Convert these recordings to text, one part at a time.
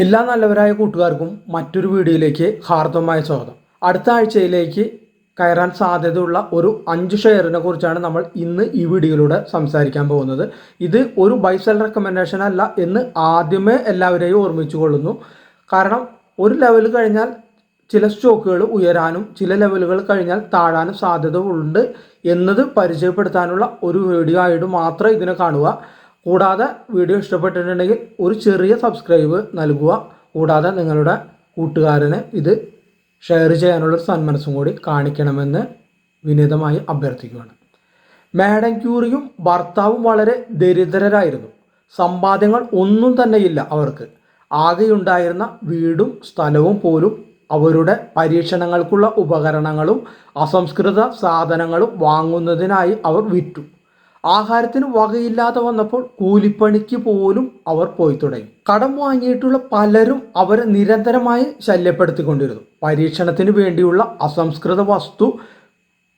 എല്ലാ നല്ലവരായ കൂട്ടുകാർക്കും മറ്റൊരു വീഡിയോയിലേക്ക് ഹാർദവമായ സ്വാഗതം. അടുത്ത ആഴ്ചയിലേക്ക് കയറാൻ സാധ്യതയുള്ള ഒരു അഞ്ച് ഷെയറിനെ കുറിച്ചാണ് നമ്മൾ ഇന്ന് ഈ വീഡിയോയിലൂടെ സംസാരിക്കാൻ പോകുന്നത്. ഇത് ഒരു ബൈ സെൽ റെക്കമെൻഡേഷൻ അല്ല എന്ന് ആദ്യമേ എല്ലാവരെയും ഓർമ്മിച്ചു കൊള്ളുന്നു. കാരണം ഒരു ലെവൽ കഴിഞ്ഞാൽ ചില സ്റ്റോക്കുകൾ ഉയരാനും ചില ലെവലുകൾ കഴിഞ്ഞാൽ താഴാനും സാധ്യത ഉണ്ട് എന്നത് പരിചയപ്പെടുത്താനുള്ള ഒരു വീഡിയോ ആയിട്ട് മാത്രം ഇതിനെ കാണുക. കൂടാതെ വീഡിയോ ഇഷ്ടപ്പെട്ടിട്ടുണ്ടെങ്കിൽ ഒരു ചെറിയ സബ്സ്ക്രൈബ് നൽകുക. കൂടാതെ നിങ്ങളുടെ കൂട്ടുകാരന് ഇത് ഷെയർ ചെയ്യാനുള്ളൊരു സന്മനസ്സും കൂടി കാണിക്കണമെന്ന് വിനീതമായി അഭ്യർത്ഥിക്കുകയാണ്. മാഡം ക്യൂറിയും ഭർത്താവും വളരെ ദരിദ്രരായിരുന്നു. സമ്പാദ്യങ്ങൾ ഒന്നും തന്നെയില്ല അവർക്ക്. ആകെയുണ്ടായിരുന്ന വീടും സ്ഥലവും പോലും അവരുടെ പരീക്ഷണങ്ങൾക്കുള്ള ഉപകരണങ്ങളും അസംസ്കൃത സാധനങ്ങളും വാങ്ങുന്നതിനായി അവർ വിറ്റു. ആഹാരത്തിന് വകയില്ലാതെ വന്നപ്പോൾ കൂലിപ്പണിക്ക് പോലും അവർ പോയി തുടങ്ങി. കടം വാങ്ങിയിട്ടുള്ള പലരും അവരെ നിരന്തരമായി ശല്യപ്പെടുത്തിക്കൊണ്ടിരുന്നു. പരീക്ഷണത്തിന് വേണ്ടിയുള്ള അസംസ്കൃത വസ്തു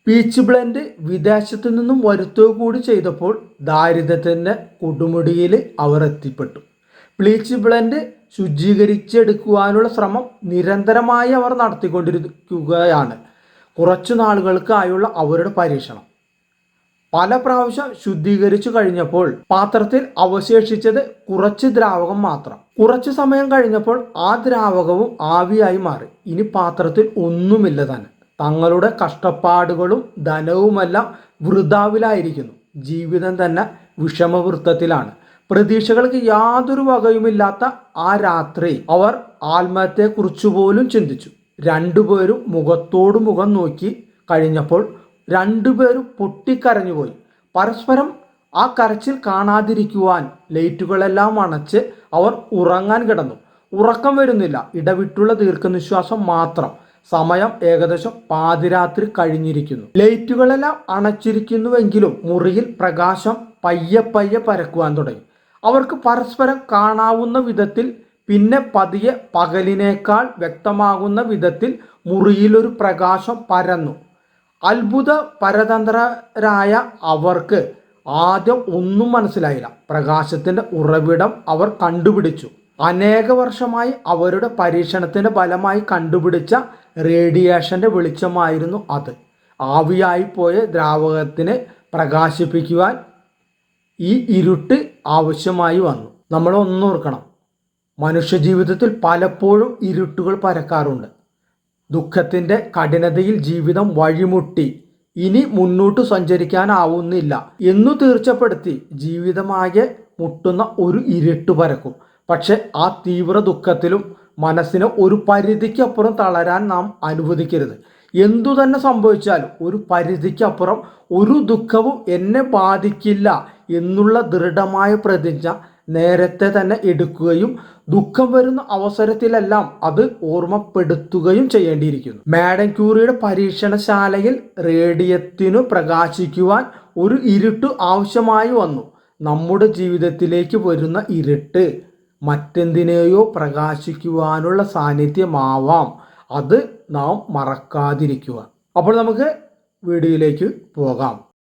പീച്ച് ബ്ലെൻഡ് വിദേശത്തു നിന്നും വരുത്തുക കൂടി ചെയ്തപ്പോൾ ദാരിദ്ര്യത്തിന്റെ കൊടുമുടിയിൽ അവർ എത്തിപ്പെട്ടു. പ്ലീച്ച് ബ്ലെൻഡ് ശുചീകരിച്ചെടുക്കുവാനുള്ള ശ്രമം നിരന്തരമായി അവർ നടത്തിക്കൊണ്ടിരിക്കുകയാണ്. കുറച്ചു നാളുകൾക്കായുള്ള അവരുടെ പരീക്ഷണം. പല പ്രാവശ്യം ശുദ്ധീകരിച്ചു കഴിഞ്ഞപ്പോൾ പാത്രത്തിൽ അവശേഷിച്ചത് കുറച്ച് ദ്രാവകം മാത്രം. കുറച്ചു സമയം കഴിഞ്ഞപ്പോൾ ആ ദ്രാവകവും ആവിയായി മാറി. ഇനി പാത്രത്തിൽ ഒന്നുമില്ല തന്നെ തങ്ങളുടെ കഷ്ടപ്പാടുകളും ധനവുമെല്ലാം വൃതാവിലായിരിക്കുന്നു. ജീവിതം തന്നെ വിഷമവൃത്തത്തിലാണ്. പ്രതീക്ഷകൾക്ക് യാതൊരു വകയുമില്ലാത്ത ആ രാത്രി അവർ ആത്മഹത്യയെക്കുറിച്ച് പോലും ചിന്തിച്ചു. രണ്ടുപേരും മുഖത്തോടു മുഖം നോക്കി കഴിഞ്ഞപ്പോൾ രണ്ടുപേരും പൊട്ടിക്കരഞ്ഞുപോയി. പരസ്പരം ആ കരച്ചിൽ കാണാതിരിക്കുവാൻ ലൈറ്റുകളെല്ലാം അണച്ച് അവർ ഉറങ്ങാൻ കിടന്നു. ഉറക്കം വരുന്നില്ല. ഇടവിട്ടുള്ള ദീർഘനിശ്വാസം മാത്രം. സമയം ഏകദേശം പാതിരാത്രി കഴിഞ്ഞിരിക്കുന്നു. ലൈറ്റുകളെല്ലാം അണച്ചിരിക്കുന്നുവെങ്കിലും മുറിയിൽ പ്രകാശം പയ്യെ പയ്യെ പരക്കുവാൻ തുടങ്ങി. അവർക്ക് പരസ്പരം കാണാവുന്ന വിധത്തിൽ പിന്നെ പതിയെ പകലിനേക്കാൾ വ്യക്തമാകുന്ന വിധത്തിൽ മുറിയിലൊരു പ്രകാശം പരന്നു. അത്ഭുത പരതന്ത്രരായ അവർക്ക് ആദ്യം ഒന്നും മനസ്സിലായില്ല. പ്രകാശത്തിന്റെ ഉറവിടം അവർ കണ്ടുപിടിച്ചു. അനേക വർഷമായി അവരുടെ പരീക്ഷണത്തിന്റെ ഫലമായി കണ്ടുപിടിച്ച റേഡിയേഷന്റെ വെളിച്ചമായിരുന്നു അത്. ആവിയായിപ്പോയ ദ്രാവകത്തിനെ പ്രകാശിപ്പിക്കുവാൻ ഈ ഇരുട്ട് ആവശ്യമായി വന്നു. നമ്മൾ ഒന്നോർക്കണം മനുഷ്യജീവിതത്തിൽ പലപ്പോഴും ഇരുട്ടുകൾ പരക്കാറുണ്ട്. ദുഃഖത്തിന്റെ കഠിനതയിൽ ജീവിതം വഴിമുട്ടി. ഇനി മുന്നോട്ടു സഞ്ചരിക്കാനാവുന്നില്ല. എന്നു തീർച്ചപ്പെടുത്തി ജീവിതമാകെ മുട്ടുന്ന ഒരു ഇരുട്ട് പരക്കും. പക്ഷെ ആ തീവ്ര ദുഃഖത്തിലും മനസ്സിനെ ഒരു പരിധിക്കപ്പുറം തളരാൻ നാം അനുവദിക്കരുത്. എന്തു തന്നെ സംഭവിച്ചാലും ഒരു പരിധിക്കപ്പുറം ഒരു ദുഃഖവും എന്നെ ബാധിക്കില്ല എന്നുള്ള ദൃഢമായ പ്രതിജ്ഞ നേരത്തെ തന്നെ എടുക്കുകയും ദുഃഖം വരുന്ന അവസരത്തിലെല്ലാം അത് ഓർമ്മപ്പെടുത്തുകയും ചെയ്യേണ്ടിയിരിക്കുന്നു. മാഡം ക്യൂറിയുടെ പരീക്ഷണശാലയിൽ റേഡിയത്തിനു പ്രകാശിക്കുവാൻ ഒരു ഇരുട്ട് ആവശ്യമായി വന്നു. നമ്മുടെ ജീവിതത്തിലേക്ക് വരുന്ന ഇരുട്ട് മറ്റെന്തിനെയോ പ്രകാശിക്കുവാനുള്ള സാന്നിധ്യമാവാം. അത് നാം മറക്കാതിരിക്കുക അപ്പോൾ നമുക്ക് വീഡിയോയിലേക്ക് പോകാം.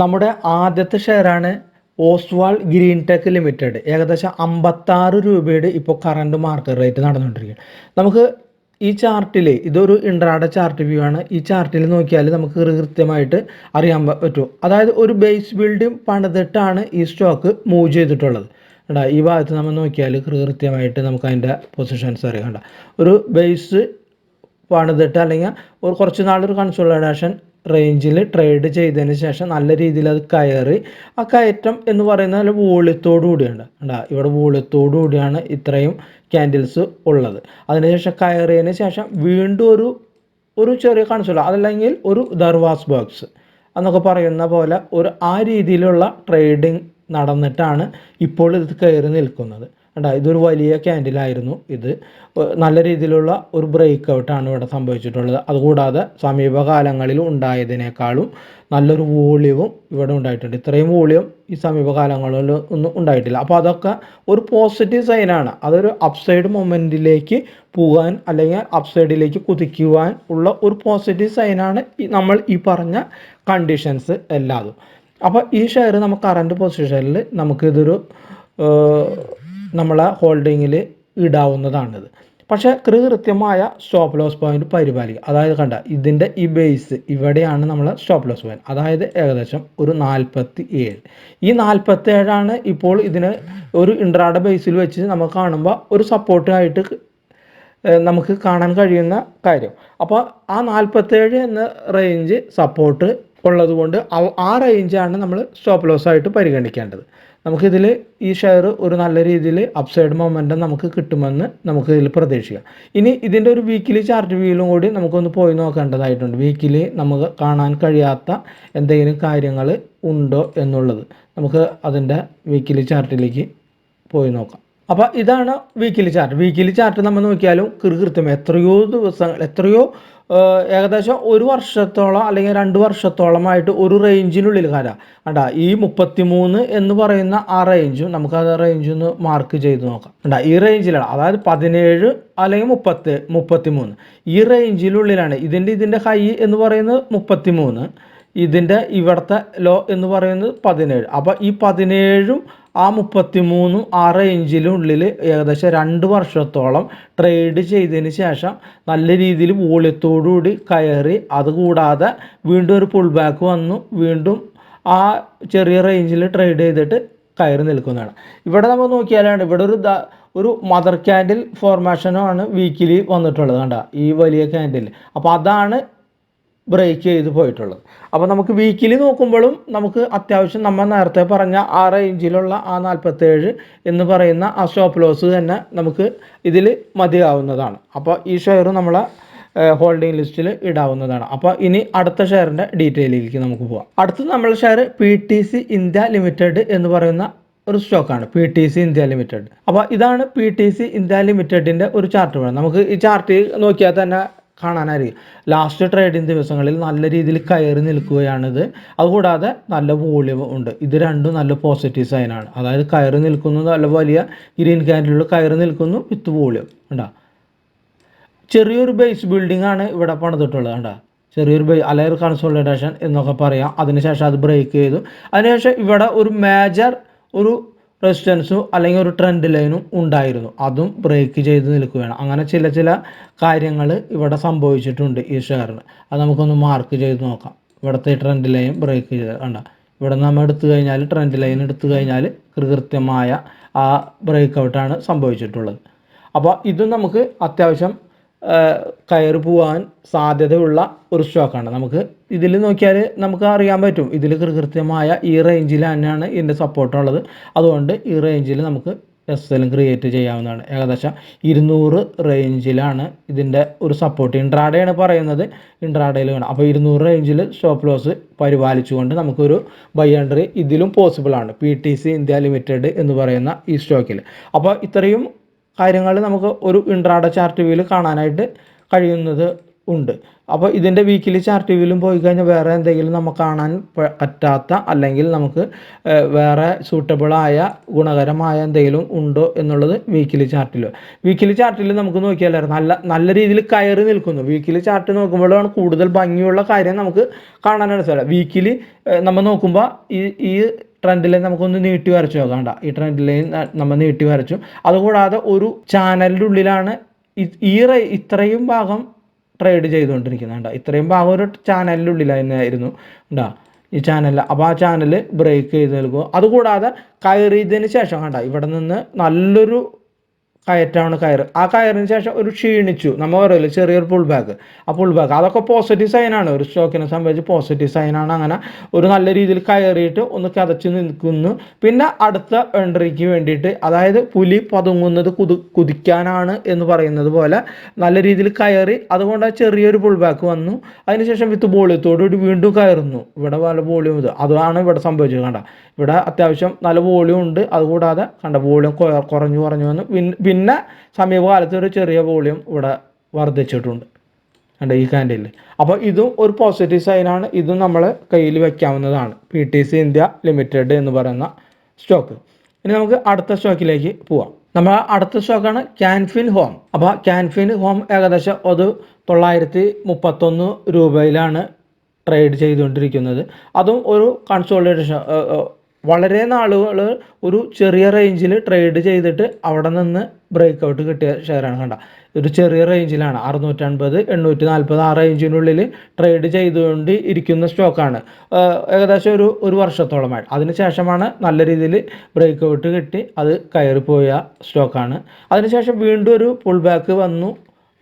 നമ്മുടെ ആദ്യത്തെ ഷെയറാണ് ഓസ്വാൾ ഗ്രീൻ ടെക് ലിമിറ്റഡ്. ഏകദേശം അമ്പത്താറ് രൂപയുടെ ഇപ്പോൾ കറണ്ട് മാർക്കറ്റ് റേറ്റ് നടന്നുകൊണ്ടിരിക്കുകയാണ്. നമുക്ക് ഈ ചാർട്ടിൽ ഇതൊരു ഇൻട്രാഡ ചാർട്ട് വ്യൂ ആണ്. ഈ ചാർട്ടിൽ നോക്കിയാൽ നമുക്ക് കൃത്യമായിട്ട് അറിയാൻ പറ്റും. അതായത് ഒരു ബേസ് ബിൽഡിംഗ് പണിതിട്ടാണ് ഈ സ്റ്റോക്ക് മൂവ് ചെയ്തിട്ടുള്ളത്. കണ്ട ഈ ഭാഗത്ത് നമ്മൾ നോക്കിയാൽ കൃത്യമായിട്ട് നമുക്ക് അതിന്റെ പൊസിഷൻസ് അറിയാം. കണ്ട ഒരു ബേസ് പണിതിട്ട് അല്ലെങ്കിൽ ഒരു കുറച്ച് നാളൊരു കൺസോളിഡേഷൻ റേഞ്ചിൽ ട്രേഡ് ചെയ്തതിന് ശേഷം നല്ല രീതിയിൽ അത് കയറി ആ കയറ്റം എന്ന് പറയുന്നത് നല്ല വോളിയത്തോടു കൂടിയാണ്. ഉണ്ടാ ഇവിടെ വോളിയത്തോടു കൂടിയാണ് ഇത്രയും ക്യാൻഡിൽസ് ഉള്ളത്. അതിനുശേഷം കയറിയതിന് ശേഷം വീണ്ടും ഒരു ഒരു ചെറിയ കൺസോൾ അതല്ലെങ്കിൽ ഒരു ദർവാസ് ബോക്സ് എന്നൊക്കെ പറയുന്ന പോലെ ഒരു ആ രീതിയിലുള്ള ട്രേഡിങ് നടന്നിട്ടാണ് ഇപ്പോൾ ഇത് കയറി നിൽക്കുന്നത്. കണ്ട ഇതൊരു വലിയ ക്യാൻഡിലായിരുന്നു ഇത്. നല്ല രീതിയിലുള്ള ഒരു ബ്രേക്ക് ഔട്ടാണ് ഇവിടെ സംഭവിച്ചിട്ടുള്ളത്. അതുകൂടാതെ സമീപകാലങ്ങളിൽ ഉണ്ടായതിനേക്കാളും നല്ലൊരു വോളിയവും ഇവിടെ ഉണ്ടായിട്ടുണ്ട്. ഇത്രയും വോളിയം ഈ സമീപകാലങ്ങളിൽ ഒന്നും ഉണ്ടായിട്ടില്ല. അപ്പോൾ അതൊക്കെ ഒരു പോസിറ്റീവ് സൈനാണ് അതൊരു അപ്സൈഡ് മൊമെന്റിലേക്ക് പോകാൻ അല്ലെങ്കിൽ അപ്സൈഡിലേക്ക് കുതിക്കുവാൻ ഉള്ള ഒരു പോസിറ്റീവ് സൈനാണ് നമ്മൾ ഈ പറഞ്ഞ കണ്ടീഷൻസ് എല്ലാതും. അപ്പോൾ ഈ ഷെയർ നമുക്ക് കറണ്ട് പൊസിഷനിൽ നമുക്കിതൊരു നമ്മളെ ഹോൾഡിങ്ങിൽ ഇടാവുന്നതാണിത്. പക്ഷേ കൃത്യമായ സ്റ്റോപ്പ് ലോസ് പോയിന്റ് പരിപാലിക്കുക. അതായത് കണ്ട ഇതിന്റെ ഈ ബേസ് ഇവിടെയാണ് നമ്മൾ സ്റ്റോപ്പ് ലോസ് പോയിന്റ് അതായത് ഏകദേശം ഒരു നാൽപ്പത്തി ഏഴ് ഈ നാൽപ്പത്തി ഏഴാണ് ഇപ്പോൾ ഇതിന് ഒരു ഇൻട്രാഡ ബേസിൽ വെച്ച് നമുക്ക് കാണുമ്പോൾ ഒരു സപ്പോർട്ടായിട്ട് നമുക്ക് കാണാൻ കഴിയുന്ന കാര്യം. അപ്പോൾ ആ നാൽപ്പത്തേഴ് എന്ന റേഞ്ച് സപ്പോർട്ട് ഉള്ളത് കൊണ്ട് അവ- ആ റേഞ്ചാണ് നമ്മൾ സ്റ്റോപ്പ് ലോസ് ആയിട്ട് പരിഗണിക്കേണ്ടത്. നമുക്കിതിൽ ഈ ഷെയർ ഒരു നല്ല രീതിയിൽ അപ്സൈഡ് മൊമെന്റം നമുക്ക് കിട്ടുമെന്ന് നമുക്ക് ഇതിൽ പ്രതീക്ഷിക്കാം. ഇനി ഇതിന്റെ ഒരു വീക്കിലി ചാർട്ട് വ്യൂയിലും കൂടി നമുക്കൊന്ന് പോയി നോക്കേണ്ടതായിട്ടുണ്ട്. വീക്കിലി നമുക്ക് കാണാൻ കഴിയാത്ത എന്തെങ്കിലും കാര്യങ്ങൾ ഉണ്ടോ എന്നുള്ളത്. നമുക്ക് അതിന്റെ വീക്കിലി ചാർട്ടിലേക്ക് പോയി നോക്കാം. അപ്പോൾ ഇതാണ് വീക്കിലി ചാർട്ട് വീക്കിലി ചാർട്ട് നമ്മൾ നോക്കിയാലും കൃത്യം എത്രയോ ദിവസങ്ങൾ എത്രയോ ഏകദേശം ഒരു വർഷത്തോളം അല്ലെങ്കിൽ രണ്ട് വർഷത്തോളമായിട്ട് ഒരു റേഞ്ചിനുള്ളിൽ കാരാ. കണ്ടാ ഈ മുപ്പത്തിമൂന്ന് എന്ന് പറയുന്ന ആ റേഞ്ചും നമുക്ക് ആ റേഞ്ച് ഒന്ന് മാർക്ക് ചെയ്ത് നോക്കാം. കണ്ടാ ഈ റേഞ്ചിലാണ് അതായത് പതിനേഴ് അല്ലെങ്കിൽ മുപ്പത്തി മുപ്പത്തിമൂന്ന്. ഈ റേഞ്ചിനുള്ളിലാണ് ഇതിന്റെ ഇതിന്റെ ഹൈ എന്ന് പറയുന്നത് മുപ്പത്തിമൂന്ന് ഇതിന്റെ ഇവിടുത്തെ ലോ എന്ന് പറയുന്നത് പതിനേഴ്. അപ്പോൾ ഈ പതിനേഴും ആ മുപ്പത്തി മൂന്ന് ആ റേഞ്ചിനുള്ളിൽ ഏകദേശം രണ്ട് വർഷത്തോളം ട്രേഡ് ചെയ്തതിന് ശേഷം നല്ല രീതിയിൽ വോളിയത്തോടുകൂടി കയറി. അതുകൂടാതെ വീണ്ടും ഒരു പുൾ ബാക്ക് വന്നു. വീണ്ടും ആ ചെറിയ റേഞ്ചിൽ ട്രേഡ് ചെയ്തിട്ട് കയറി നിൽക്കുന്നതാണ്. ഇവിടെ നമ്മൾ നോക്കിയാലാണ് ഇവിടെ ഒരു ഒരു മദർ ക്യാൻഡിൽ ഫോർമേഷനുമാണ് വീക്കിലി വന്നിട്ടുള്ളത് കണ്ട? ഈ വലിയ ക്യാൻഡിൽ അപ്പോൾ അതാണ് ബ്രേക്ക് ചെയ്ത് പോയിട്ടുള്ളത്. അപ്പോൾ നമുക്ക് വീക്കിലി നോക്കുമ്പോഴും നമുക്ക് അത്യാവശ്യം നമ്മൾ നേരത്തെ പറഞ്ഞ ആ റേഞ്ചിലുള്ള ആ നാൽപ്പത്തേഴ് എന്ന് പറയുന്ന ആ സ്റ്റോപ്പ് ലോസ് തന്നെ നമുക്ക് ഇതിൽ മതിയാവുന്നതാണ്. അപ്പോൾ ഈ ഷെയർ നമ്മളെ ഹോൾഡിംഗ് ലിസ്റ്റിൽ ഇടാവുന്നതാണ്. അപ്പോൾ ഇനി അടുത്ത ഷെയറിന്റെ ഡീറ്റെയിലേക്ക് നമുക്ക് പോകാം അടുത്ത നമ്മൾ share P T C India limited എന്ന് പറയുന്ന ഒരു സ്റ്റോക്കാണ് P T C India limited അപ്പോൾ ഇതാണ് പി ടി സി ഇന്ത്യ ലിമിറ്റഡിന്റെ ഒരു ചാർട്ട് വേണം. നമുക്ക് ഈ ചാർട്ട് നോക്കിയാൽ തന്നെ കാണാനായിരിക്കും. ലാസ്റ്റ് ട്രേഡിംഗ് ദിവസങ്ങളിൽ നല്ല രീതിയിൽ കയറി നിൽക്കുകയാണിത്. അതുകൂടാതെ നല്ല വോളിയം ഉണ്ട്. ഇത് രണ്ടും നല്ല പോസിറ്റീവ് സൈനാണ് അതായത് കയറി നിൽക്കുന്നു നല്ല വലിയ ഗ്രീൻ ക്യാൻഡിലുള്ള കയറി നിൽക്കുന്നു വിത്ത് വോളിയം ഉണ്ടാ ചെറിയൊരു ബേസ് ബിൽഡിംഗ് ആണ് ഇവിടെ പണിതിട്ടുള്ളത്. കണ്ടാ? ചെറിയൊരു ബേ അല്ലെങ്കിൽ കൺസോളിഡേഷൻ എന്നൊക്കെ പറയാം. അതിനുശേഷം അത് ബ്രേക്ക് ചെയ്തു. അതിനുശേഷം ഇവിടെ ഒരു മേജർ ഒരു റെസിസ്റ്റൻസും അല്ലെങ്കിൽ ഒരു ട്രെൻഡ് ലൈനും ഉണ്ടായിരുന്നു. അതും ബ്രേക്ക് ചെയ്ത് നിൽക്കുകയാണ്. അങ്ങനെ ചില ചില കാര്യങ്ങൾ ഇവിടെ സംഭവിച്ചിട്ടുണ്ട് ഈ ഷെയറിന് അത് നമുക്കൊന്ന് മാർക്ക് ചെയ്ത് നോക്കാം. ഇവിടുത്തെ ട്രെൻഡ് ലൈൻ ബ്രേക്ക് ചെയ്ത്. കണ്ട? ഇവിടെ നമ്മൾ എടുത്തു കഴിഞ്ഞാൽ ട്രെൻഡ് ലൈൻ എടുത്തു കഴിഞ്ഞാൽ കൃത്യമായ ആ ബ്രേക്ക് ഔട്ടാണ് സംഭവിച്ചിട്ടുള്ളത്. അപ്പോൾ ഇതും നമുക്ക് അത്യാവശ്യം കയറി പോകാൻ സാധ്യതയുള്ള ഒരു സ്റ്റോക്കാണ് നമുക്ക് ഇതിൽ നോക്കിയാൽ നമുക്ക് അറിയാൻ പറ്റും. ഇതിൽ കൃത്യമായ ഈ റേഞ്ചിൽ തന്നെയാണ് ഇതിന്റെ സപ്പോർട്ടുള്ളത് അതുകൊണ്ട് ഈ റേഞ്ചിൽ നമുക്ക് എസ് എല്ലും ക്രിയേറ്റ് ചെയ്യാവുന്നതാണ്. ഏകദേശം ഇരുന്നൂറ് റേഞ്ചിലാണ് ഇതിന്റെ ഒരു സപ്പോർട്ട് ഇൻട്രാഡയാണ് പറയുന്നത്. ഇൻട്രാഡയിൽ വേണം. അപ്പോൾ ഇരുന്നൂറ് റേഞ്ചിൽ സ്റ്റോപ്പ് ലോസ് പരിപാലിച്ചുകൊണ്ട് നമുക്കൊരു ബൈ എൻട്രി ഇതിലും പോസിബിളാണ് P T C India limited എന്ന് പറയുന്ന ഈ സ്റ്റോക്കിൽ അപ്പോൾ ഇത്രയും കാര്യങ്ങൾ നമുക്ക് ഒരു ഇൻട്രാഡ ചാർട്ട് വ്യൂവിൽ കാണാനായിട്ട് കഴിയുന്നത് ഉണ്ട്. അപ്പോൾ ഇതിന്റെ വീക്കിലി ചാർട്ട് വ്യൂവിലും പോയി കഴിഞ്ഞാൽ വേറെ എന്തെങ്കിലും നമുക്ക് കാണാൻ പറ്റാത്ത അല്ലെങ്കിൽ നമുക്ക് വേറെ സൂട്ടബിളായ ഗുണകരമായ എന്തെങ്കിലും ഉണ്ടോ എന്നുള്ളത് വീക്കിലി ചാർട്ടിൽ വീക്കിലി ചാർട്ടിൽ നമുക്ക് നോക്കിയാലായിരുന്നു. നല്ല നല്ല രീതിയിൽ കയറി നിൽക്കുന്നു. വീക്കിലി ചാർട്ട് നോക്കുമ്പോഴാണ് കൂടുതൽ ഭംഗിയുള്ള കാര്യം നമുക്ക് കാണാനായിട്ട് സാധിക്കുക വീക്കിലി നമ്മൾ നോക്കുമ്പോൾ ഈ ഈ ട്രെൻഡ് ലൈൻ നമുക്കൊന്ന് നീട്ടി വരച്ചു നോക്കണ്ട ഈ ട്രെൻഡ് ലൈൻ നമ്മൾ നീട്ടി വരച്ചു. അതുകൂടാതെ ഒരു ചാനലിന്റെ ഉള്ളിലാണ് ഈ ഇത്രയും ഭാഗം ട്രേഡ് ചെയ്തുകൊണ്ടിരിക്കുന്നത് കണ്ട? ഇത്രയും ഭാഗം ഒരു ചാനലിനുള്ളിൽ ഉള്ളിലായിരുന്നു ഉണ്ടാ ഈ ചാനൽ അപ്പോൾ ആ ചാനൽ ബ്രേക്ക് ചെയ്ത് നൽകും അതുകൂടാതെ കയറിയതിന് ശേഷം കണ്ട? ഇവിടെ നിന്ന് നല്ലൊരു കയറ്റാണ് കയർ ആ കയറിന് ശേഷം ഒരു ക്ഷീണിച്ചു. നമ്മൾ പറയില്ല ചെറിയൊരു പുൾ ബാക്ക് ആ പുൾ ബാക്ക് അതൊക്കെ പോസിറ്റീവ് സൈനാണ് ഒരു സ്റ്റോക്കിനെ സംബന്ധിച്ച് പോസിറ്റീവ് സൈനാണ് അങ്ങനെ ഒരു നല്ല രീതിയിൽ കയറിയിട്ട് ഒന്ന് കതച്ച് നിൽക്കുന്നു. പിന്നെ അടുത്ത എൻട്രിക്ക് വേണ്ടിയിട്ട് അതായത് പുലി പതുങ്ങുന്നത് കുതു കുതിക്കാനാണ് എന്ന് പറയുന്നത് പോലെ നല്ല രീതിയിൽ കയറി അതുകൊണ്ട് ആ ചെറിയൊരു പുൾ ബാക്ക് വന്നു അതിനുശേഷം വിത്ത് ബോളിയത്തോടുകൂടി വീണ്ടും കയറുന്നു. ഇവിടെ പല വോളിയം ഇത്. അതാണ് ഇവിടെ സംഭവിച്ചത്. കണ്ട ഇവിടെ അത്യാവശ്യം നല്ല വോളിയം ഉണ്ട്. അതുകൂടാതെ കണ്ട വോളിയം കുറഞ്ഞു കുറഞ്ഞു വന്നു. പിൻ- പിന്നെ സമീപകാലത്ത് ഒരു ചെറിയ വോളിയം ഇവിടെ വർദ്ധിച്ചിട്ടുണ്ട്. കണ്ട ഈ കാൻഡിൽ അപ്പോൾ ഇതും ഒരു പോസിറ്റീവ് സൈനാണ് ഇതും നമ്മൾ കയ്യിൽ വയ്ക്കാവുന്നതാണ് P T C India limited എന്ന് പറയുന്ന സ്റ്റോക്ക് ഇനി നമുക്ക് അടുത്ത സ്റ്റോക്കിലേക്ക് പോവാം. നമ്മൾ അടുത്ത സ്റ്റോക്കാണ് ക്യാൻഫിൻ ഹോം അപ്പോൾ ക്യാൻഫിൻ ഹോം ഏകദേശം ഒരു തൊള്ളായിരത്തി മുപ്പത്തൊന്ന് രൂപയിലാണ് ട്രേഡ് ചെയ്തുകൊണ്ടിരിക്കുന്നത്. അതും ഒരു കൺസോളിഡേഷൻ വളരെ നാളുകൾ ഒരു ചെറിയ റേഞ്ചിൽ ട്രേഡ് ചെയ്തിട്ട് അവിടെ നിന്ന് ബ്രേക്ക് ഔട്ട് കിട്ടിയ ഷെയറാണ് കണ്ട? ഒരു ചെറിയ റേഞ്ചിലാണ് അറുന്നൂറ്റൻപത് എണ്ണൂറ്റി നാൽപ്പത് ആ റേഞ്ചിനുള്ളിൽ ട്രേഡ് ചെയ്തുകൊണ്ട് ഇരിക്കുന്ന സ്റ്റോക്കാണ് ഏകദേശം ഒരു ഒരു വർഷത്തോളമായി. അതിനുശേഷമാണ് നല്ല രീതിയിൽ ബ്രേക്ക് ഔട്ട് കിട്ടി. അത് കയറിപ്പോയ സ്റ്റോക്കാണ് അതിനുശേഷം വീണ്ടും ഒരു പുൾ ബാക്ക് വന്നു.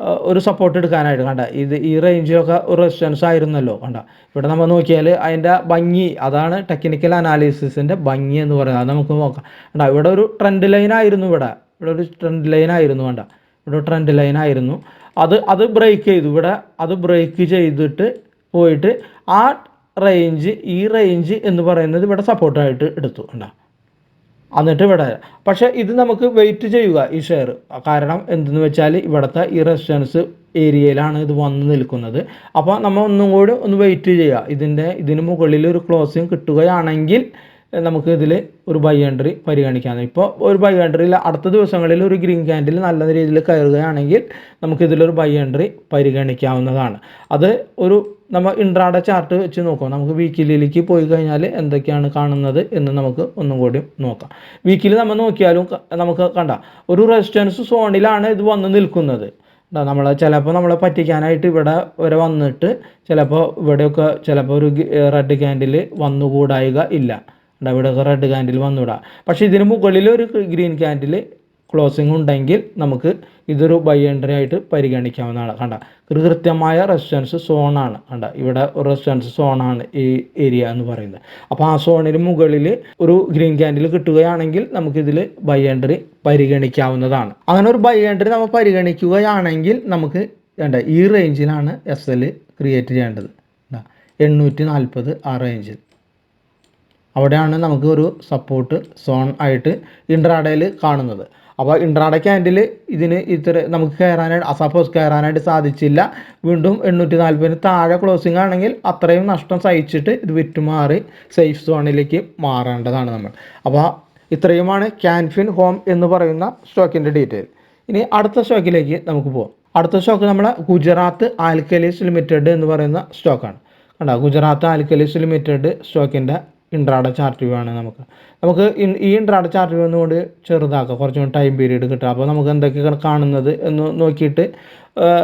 ഒരു സപ്പോർട്ട് എടുക്കാനായിട്ട് കണ്ട. ഇത് ഈ റേഞ്ചിലൊക്കെ ഒരു റെസിസ്റ്റൻസ് ആയിരുന്നല്ലോ കണ്ട. ഇവിടെ നമ്മൾ നോക്കിയാൽ അതിന്റെ ഭംഗി അതാണ് ടെക്നിക്കൽ അനാലിസിസിന്റെ ഭംഗി എന്ന് പറയുന്നത്. അത് നമുക്ക് നോക്കാം. കണ്ട ഇവിടെ ഒരു ട്രെൻഡ് ലൈൻ ആയിരുന്നു ഇവിടെ. ഇവിടെ ഒരു ട്രെൻഡ് ലൈൻ ആയിരുന്നു കണ്ട. ഇവിടെ ട്രെൻഡ് ലൈൻ ആയിരുന്നു. അത് അത് ബ്രേക്ക് ചെയ്തു. ഇവിടെ അത് ബ്രേക്ക് ചെയ്തിട്ട് പോയിട്ട് ആ റേഞ്ച് ഈ റേഞ്ച് എന്ന് പറയുന്നത് ഇവിടെ സപ്പോർട്ടായിട്ട് എടുത്തു കണ്ട. എന്നിട്ട് ഇവിടെ പക്ഷേ ഇത് നമുക്ക് വെയിറ്റ് ചെയ്യുക ഈ ഷെയർ കാരണം എന്തെന്ന് വെച്ചാൽ ഇവിടുത്തെ ഈ റെസിഡൻസ് ഏരിയയിലാണ് ഇത് വന്ന് നിൽക്കുന്നത്. അപ്പോൾ നമ്മൾ ഒന്നും കൂടി ഒന്ന് വെയിറ്റ് ചെയ്യുക. ഇതിന്റെ ഇതിന് മുകളിൽ ഒരു ക്ലോസിങ് കിട്ടുകയാണെങ്കിൽ നമുക്ക് ഇതിൽ ഒരു ബൈ എൻട്രി പരിഗണിക്കാം. ഇപ്പോൾ ഒരു ബൈ എൻട്രിയിൽ അടുത്ത ദിവസങ്ങളിൽ ഒരു ഗ്രീൻ ക്യാൻഡിൽ നല്ല രീതിയിൽ കയറുകയാണെങ്കിൽ നമുക്കിതിലൊരു ബൈ എൻട്രി പരിഗണിക്കാവുന്നതാണ്. അത് ഒരു നമ്മൾ ഇൻട്രാഡ ചാർട്ട് വെച്ച് നോക്കാം നമുക്ക് വീക്കിലിയിലേക്ക് പോയി കഴിഞ്ഞാൽ എന്തൊക്കെയാണ് കാണുന്നത് എന്ന് നമുക്ക് ഒന്നും കൂടി നോക്കാം. വീക്കിൽ നമ്മൾ നോക്കിയാലും നമുക്ക് കണ്ട ഒരു റെസിസ്റ്റൻസ് സോണിലാണ് ഇത് വന്ന് നിൽക്കുന്നത്. നമ്മൾ ചിലപ്പോൾ നമ്മളെ പറ്റിക്കാനായിട്ട് ഇവിടെ വരെ വന്നിട്ട് ചിലപ്പോൾ ഇവിടെയൊക്കെ ചിലപ്പോൾ ഒരു റെഡ് ക്യാൻഡിൽ വന്നുകൂടായിക ഇല്ല. ഇവിടെ റെഡ് ക്യാൻഡിൽ വന്നുകൂടാ. പക്ഷേ ഇതിന് മുകളിൽ ഒരു ഗ്രീൻ ക്യാൻഡിൽ ക്ലോസിംഗ് ഉണ്ടെങ്കിൽ നമുക്ക് ഇതൊരു ബൈ എൻട്രി ആയിട്ട് പരിഗണിക്കാവുന്നതാണ്. കണ്ട കൃത്യമായ റെസിസ്റ്റൻസ് സോണാണ് കണ്ട ഇവിടെ ഒരു റെസിസ്റ്റൻസ് സോണാണ് ഈ ഏരിയ എന്ന് പറയുന്നത്. അപ്പോൾ ആ സോണിന് മുകളിൽ ഒരു ഗ്രീൻ ക്യാൻഡിൽ കിട്ടുകയാണെങ്കിൽ നമുക്കിതിൽ ബൈ എൻട്രി പരിഗണിക്കാവുന്നതാണ്. അങ്ങനെ ഒരു ബൈ എൻട്രി നമ്മൾ പരിഗണിക്കുകയാണെങ്കിൽ നമുക്ക് വേണ്ട ഈ റേഞ്ചിലാണ് എസ് എൽ ക്രിയേറ്റ് ചെയ്യേണ്ടത്. എണ്ണൂറ്റി നാൽപ്പത് ആ റേഞ്ചിൽ അവിടെയാണ് നമുക്ക് ഒരു സപ്പോർട്ട് സോൺ ആയിട്ട് ഇൻട്രാഡയിൽ കാണുന്നത്. അപ്പോൾ ഇൻട്രാഡ ക്യാൻഡിൽ ഇതിന് ഇത്ര നമുക്ക് കയറാനായിട്ട് സപ്പോസ് കയറാനായിട്ട് സാധിച്ചില്ല. വീണ്ടും എണ്ണൂറ്റി നാൽപ്പതിന് താഴെ ക്ലോസിംഗ് ആണെങ്കിൽ അത്രയും നഷ്ടം സഹിച്ചിട്ട് ഇത് വിറ്റുമാറി സേഫ് സോണിലേക്ക് മാറേണ്ടതാണ് നമ്മൾ. അപ്പോൾ ഇത്രയുമാണ് ക്യാൻഫിൻ ഹോം എന്ന് പറയുന്ന സ്റ്റോക്കിന്റെ ഡീറ്റെയിൽ ഇനി അടുത്ത സ്റ്റോക്കിലേക്ക് നമുക്ക് പോകാം അടുത്ത സ്റ്റോക്ക് നമ്മളെ ഗുജറാത്ത് ആൽക്കലീസ് ലിമിറ്റഡ് എന്ന് പറയുന്ന സ്റ്റോക്കാണ്. കണ്ടോ? ഗുജറാത്ത് ആൽക്കലീസ് ലിമിറ്റഡ് സ്റ്റോക്കിന്റെ ഇൻട്രാഡ ചാർട്ട് വ്യൂ ആണ് നമുക്ക്. നമുക്ക് ഈ ഇൻട്രാഡ ചാർട്ട് വ്യൂ എന്നുകൊണ്ട് ചെറുതാക്കാം. കുറച്ചും ടൈം പീരീഡ് കിട്ടുക അപ്പോൾ നമുക്ക് എന്തൊക്കെയാണ് കാണുന്നത് എന്ന് നോക്കിയിട്ട്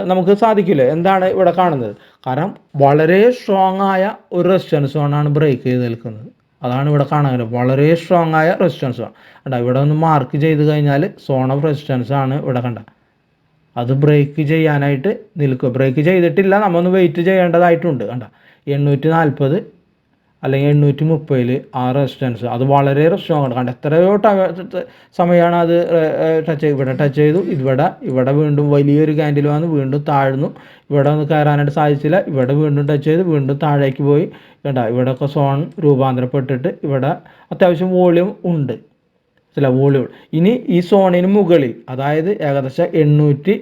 നമുക്ക് സാധിക്കില്ലേ? എന്താണ് ഇവിടെ കാണുന്നത്? കാരണം വളരെ സ്ട്രോങ് ആയ ഒരു റെസിസ്റ്റൻസ് സോണാണ് ബ്രേക്ക് ചെയ്ത് നിൽക്കുന്നത്. അതാണ് ഇവിടെ കാണാൻ വളരെ സ്ട്രോങ് ആയ റെസിസ്റ്റൻസ് കണ്ട ഇവിടെ ഒന്ന് മാർക്ക് ചെയ്ത് കഴിഞ്ഞാൽ സോൺ ഓഫ് റെസിസ്റ്റൻസ് ആണ് ഇവിടെ കണ്ട. അത് ബ്രേക്ക് ചെയ്യാനായിട്ട് നിൽക്കുക ബ്രേക്ക് ചെയ്തിട്ടില്ല. നമ്മൊന്ന് വെയിറ്റ് ചെയ്യേണ്ടതായിട്ടുണ്ട്. കണ്ട എണ്ണൂറ്റി നാൽപ്പത് അല്ലെങ്കിൽ എണ്ണൂറ്റി മുപ്പതിൽ ആ റെസിസ്റ്റൻസ്. അത് വളരെ സ്ട്രോങ് ആണ്. കണ്ട എത്രയോ സമയമാണ് അത് ടച്ച് ഇവിടെ ടച്ച് ചെയ്തു ഇവിടെ ഇവിടെ വീണ്ടും വലിയൊരു ക്യാൻഡിൽ വന്ന് വീണ്ടും താഴ്ന്നു. ഇവിടെ ഒന്ന് കയറാനായിട്ട് സാധിച്ചില്ല. ഇവിടെ വീണ്ടും ടച്ച് ചെയ്ത് വീണ്ടും താഴേക്ക് പോയി. കണ്ട ഇവിടെയൊക്കെ സോൺ രൂപാന്തരപ്പെട്ടിട്ട് ഇവിടെ അത്യാവശ്യം വോളിയം ഉണ്ട്. ചില വോളിയം ഇനി ഈ സോണിന് മുകളിൽ അതായത് ഏകദേശം എണ്ണൂറ്റി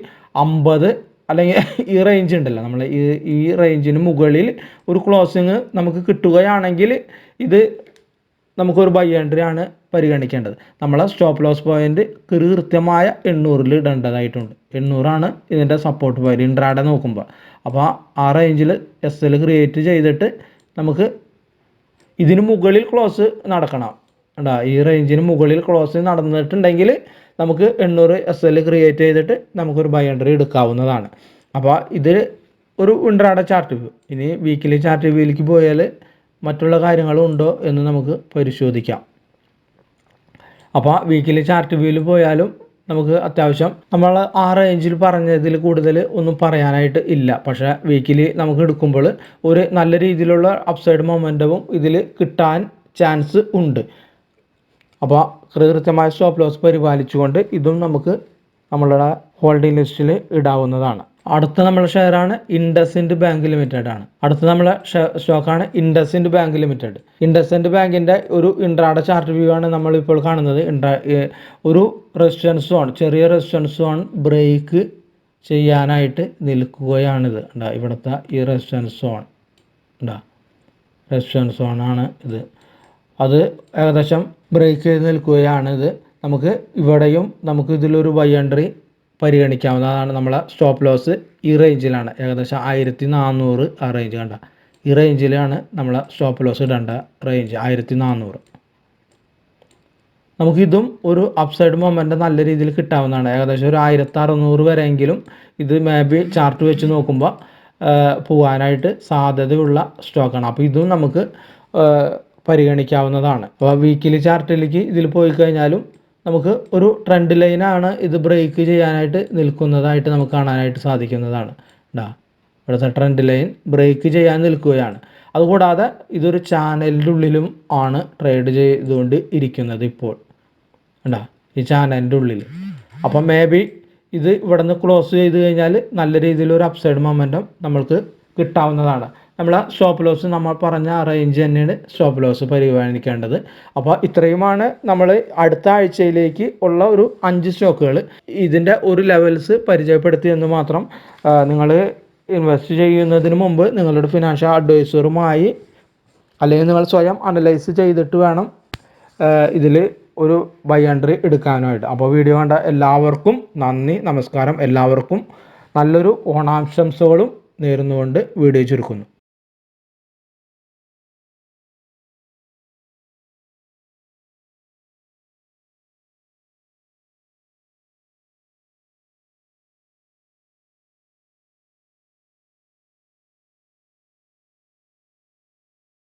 അമ്പത് അല്ലെങ്കിൽ ഈ റേഞ്ച് ഉണ്ടല്ലോ. നമ്മൾ ഈ ഈ റേഞ്ചിന് മുകളിൽ ഒരു ക്ലോസിങ് നമുക്ക് കിട്ടുകയാണെങ്കിൽ ഇത് നമുക്കൊരു ബൈ എൻട്രി ആണ് പരിഗണിക്കേണ്ടത്. നമ്മളെ സ്റ്റോപ്പ് ലോസ് പോയിന്റ് കൃത്യമായ എണ്ണൂറിൽ ഇടേണ്ടതായിട്ടുണ്ട്. എണ്ണൂറാണ് ഇതിന്റെ സപ്പോർട്ട് പോയിന്റ് ഇൻട്രാഡെ നോക്കുമ്പോൾ അപ്പോൾ ആ റേഞ്ചിൽ എസ് എൽ ക്രിയേറ്റ് ചെയ്തിട്ട് നമുക്ക് ഇതിന് മുകളിൽ ക്ലോസ് നടക്കണം. കണ്ടാ ഈ റേഞ്ചിന് മുകളിൽ ക്ലോസ് നടന്നിട്ടുണ്ടെങ്കിൽ നമുക്ക് എണ്ണൂറ് എസ് എൽ ക്രിയേറ്റ് ചെയ്തിട്ട് നമുക്കൊരു ബൈ എൻട്രി എടുക്കാവുന്നതാണ്. അപ്പോൾ ഇത് ഒരു ഇൻട്രാഡ ചാർട്ട് വ്യൂ ഇനി വീക്കിലി ചാർട്ട് വ്യൂയിലേക്ക് പോയാൽ മറ്റുള്ള കാര്യങ്ങളും ഉണ്ടോ എന്ന് നമുക്ക് പരിശോധിക്കാം. അപ്പോൾ വീക്കിലി ചാർട്ട് വ്യൂയിൽ പോയാലും നമുക്ക് അത്യാവശ്യം നമ്മൾ ആ റേഞ്ചിൽ പറഞ്ഞതിൽ കൂടുതൽ ഒന്നും പറയാനായിട്ട് ഇല്ല. പക്ഷേ വീക്കിലി നമുക്ക് എടുക്കുമ്പോൾ ഒരു നല്ല രീതിയിലുള്ള അപ്സൈഡ് മൊമെന്റവും ഇതിൽ കിട്ടാൻ ചാൻസ് ഉണ്ട്. അപ്പോൾ കൃത്യമായ സ്റ്റോപ്പ് ലോസ് പരിപാലിച്ചുകൊണ്ട് ഇതും നമുക്ക് നമ്മളുടെ ഹോൾഡിംഗ് ലിസ്റ്റിൽ ഇടാവുന്നതാണ്. അടുത്ത നമ്മളെ ഷെയറാണ് ഇൻഡസിൻഡ് ബാങ്ക് ലിമിറ്റഡ് ആണ്. അടുത്ത നമ്മളെ സ്റ്റോക്കാണ് ഇൻഡസിൻഡ് ബാങ്ക് ലിമിറ്റഡ് ഇൻഡസിൻഡ് ബാങ്കിന്റെ ഒരു ഇൻട്രാഡ ചാർട്ട് വ്യൂ ആണ് നമ്മളിപ്പോൾ കാണുന്നത്. ഇൻട്രാ ഒരു റെസിസ്റ്റൻസ് സോൺ ചെറിയ റെസിസ്റ്റൻസ് സോൺ ബ്രേക്ക് ചെയ്യാനായിട്ട് നിൽക്കുകയാണിത്. ഉണ്ടാ ഇവിടുത്തെ ഈ റെസിസ്റ്റൻസ് സോൺ ഉണ്ടാ റെസിസ്റ്റൻസ് സോണാണ് ഇത്. അത് ഏകദേശം ബ്രേക്ക് ചെയ്ത് നിൽക്കുകയാണിത്. നമുക്ക് ഇവിടെയും നമുക്ക് ഇതിലൊരു വൈ എൻട്രി പരിഗണിക്കാവുന്നതാണ് നമ്മളെ സ്റ്റോപ്പ് ലോസ് ഈ റേഞ്ചിലാണ് ഏകദേശം ആയിരത്തി നാനൂറ് ആ റേഞ്ച് കണ്ട. ഈ റേഞ്ചിലാണ് നമ്മളെ സ്റ്റോപ്പ് ലോസ് ഇടേണ്ട റേഞ്ച് ആയിരത്തി നാനൂറ് നമുക്കിതും ഒരു അപ്സൈഡ് മൊമെന്റ് നല്ല രീതിയിൽ കിട്ടാവുന്നതാണ്. ഏകദേശം ഒരു ആയിരത്തി അറുന്നൂറ് വരെയെങ്കിലും ഇത് മേ ബി ചാർട്ട് വെച്ച് നോക്കുമ്പോൾ പോകാനായിട്ട് സാധ്യതയുള്ള സ്റ്റോക്കാണ് അപ്പോൾ ഇതും നമുക്ക് പരിഗണിക്കാവുന്നതാണ്. അപ്പോൾ വീക്കിലി ചാർട്ടിലേക്ക് ഇതിൽ പോയി കഴിഞ്ഞാലും നമുക്ക് ഒരു ട്രെൻഡ് ലൈനാണ് ഇത് ബ്രേക്ക് ചെയ്യാനായിട്ട് നിൽക്കുന്നതായിട്ട് നമുക്ക് കാണാനായിട്ട് സാധിക്കുന്നതാണ്. ഡാ ഇവിടുത്തെ ട്രെൻഡ് ലൈൻ ബ്രേക്ക് ചെയ്യാൻ നിൽക്കുകയാണ്. അതുകൂടാതെ ഇതൊരു ചാനലിന്റെ ഉള്ളിലും ആണ് ട്രേഡ് ചെയ്തുകൊണ്ട് ഇരിക്കുന്നത് ഇപ്പോൾ. ഉണ്ടാ ഈ ചാനലിന്റെ ഉള്ളിൽ അപ്പം മേ ബി ഇത് ഇവിടെ നിന്ന് ക്ലോസ് ചെയ്ത് കഴിഞ്ഞാൽ നല്ല രീതിയിലൊരു അപ്സൈഡ് മൊമെന്റം നമ്മൾക്ക് കിട്ടാവുന്നതാണ്. നമ്മൾ സ്റ്റോപ്പ് ലോസ് നമ്മൾ പറഞ്ഞ ആ റേഞ്ച് തന്നെയാണ് സ്റ്റോപ്പ് ലോസ് പരിഗണിക്കേണ്ടത്. അപ്പോൾ ഇത്രയുമാണ് നമ്മൾ അടുത്ത ആഴ്ചയിലേക്ക് ഉള്ള ഒരു അഞ്ച് സ്റ്റോക്കുകൾ ഇതിന്റെ ഒരു ലെവൽസ് പരിചയപ്പെടുത്തിയെന്ന് മാത്രം നിങ്ങൾ ഇൻവെസ്റ്റ് ചെയ്യുന്നതിന് മുമ്പ് നിങ്ങളുടെ ഫിനാൻഷ്യൽ അഡ്വൈസറുമായി അല്ലെങ്കിൽ നിങ്ങൾ സ്വയം അനലൈസ് ചെയ്തിട്ട് വേണം ഇതിൽ ഒരു ബൈ എൻട്രി എടുക്കാനായിട്ട്. അപ്പോൾ വീഡിയോ കണ്ട എല്ലാവർക്കും നന്ദി നമസ്കാരം. എല്ലാവർക്കും നല്ലൊരു ഓണാംശംസകളും നേരുന്നുകൊണ്ട് വീഡിയോ ചുരുക്കുന്നു.